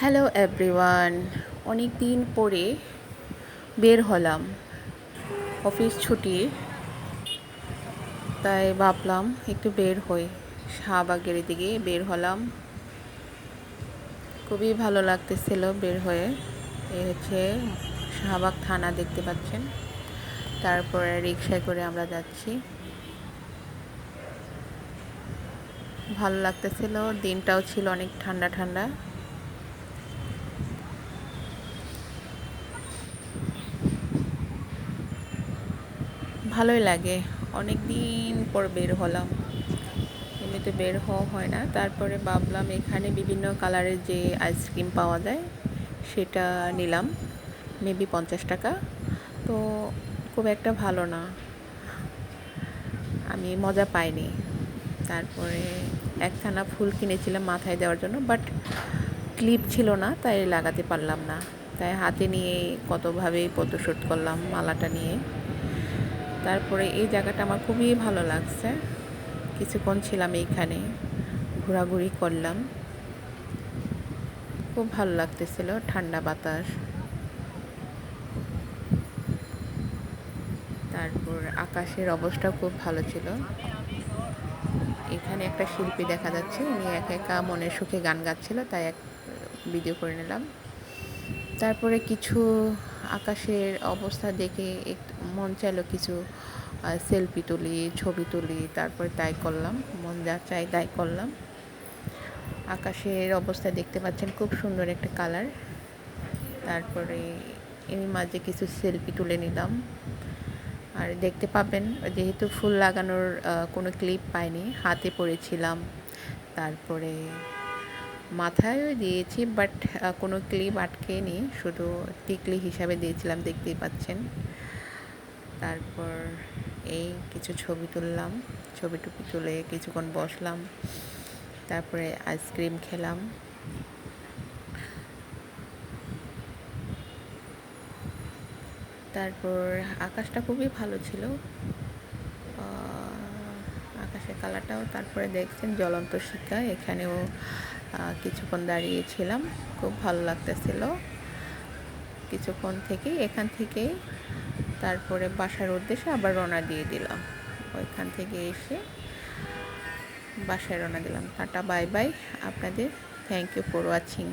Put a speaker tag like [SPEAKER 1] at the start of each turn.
[SPEAKER 1] Hello everyone অনেক দিন পরে বের হলাম। অফিস ছুটি, তাই ভাবলাম একটু বের হই। শাহবাগের দিকে বের হলাম। খুবই ভালো লাগতেছিল বের হয়ে। এই হচ্ছে শাহবাগ থানা দেখতে পাচ্ছেন। তারপরে রিক্সায় করে আমরা যাচ্ছি। ভালো লাগতেছিল, দিনটাও ছিল অনেক ঠান্ডা ঠান্ডা। ভালোই লাগে। অনেক দিন পর বের হলাম। এমনিতে বের হওয়া হয় না। তারপরে ভাবলাম এখানে বিভিন্ন কালারের যে আইসক্রিম পাওয়া যায়, সেটা নিলাম। মেবি পঞ্চাশ টাকা। তো খুব একটা ভালো না। আমি মজা পাইনি। তারপরে একখানা ফুল কিনেছিলাম মাথায় দেওয়ার জন্য বাট ক্লিপ ছিল না, তাই লাগাতে পারলাম না। তাই হাতে নিয়ে কতভাবে ফটোশ্যুট করলাম, মালাটা নিয়ে। তারপরে এই জায়গাটা আমার খুবই ভালো লাগছে। কিছুক্ষণ ছিলাম এইখানে, ঘোরাঘুরি করলাম। খুব ভালো লাগতেছিল, ঠান্ডা বাতাস। তারপর আকাশের অবস্থা খুব ভালো ছিল। এখানে একটা শিল্পী দেখা যাচ্ছে, উনি এক একা মনের সুখে গান গাচ্ছিল, তাই এক, ভিডিও করে নিলাম। তারপরে কিছু আকাশের অবস্থা দেখে একটু মন চাইলো কিছু সেলফি তুলি, ছবি তুলি, তারপরে তাই করলাম। মন যা চাই তাই করলাম। আকাশের অবস্থা দেখতে পাচ্ছেন, খুব সুন্দর একটা কালার তারপরে এর মাঝে কিছু সেলফি তুলে নিলাম। আর দেখতে পাবেন, যেহেতু ফুল লাগানোর কোনো ক্লিপ পাইনি, হাতে পড়েছিলাম। তারপরে মাথায়ও দিয়েছি বাট কোনো ক্লিপ আটকে নি শুধু টিকলি হিসাবে দিয়েছিলাম, দেখতেই পাচ্ছেন। তারপর এই কিছু ছবি তুললাম ছবি টুপি তুলে কিছুক্ষণ বসলাম, তারপরে আইসক্রিম খেলাম। তারপর আকাশটা খুবই ভালো ছিল। আকাশের কালারটাও, তারপরে দেখছেন জ্বলন্ত শিকা এখানেও কিছুক্ষণ দাঁড়িয়েছিলাম। খুব ভালো লাগতেছিল। কিছুক্ষণ থেকে এখান থেকে তারপরে বাসার উদ্দেশ্যে আবার রওনা দিয়ে দিলাম। ওইখান থেকে এসে বাসায় রওনা দিলাম। Tata, bye bye. আপনাদের থ্যাংক ইউ ফর ওয়াচিং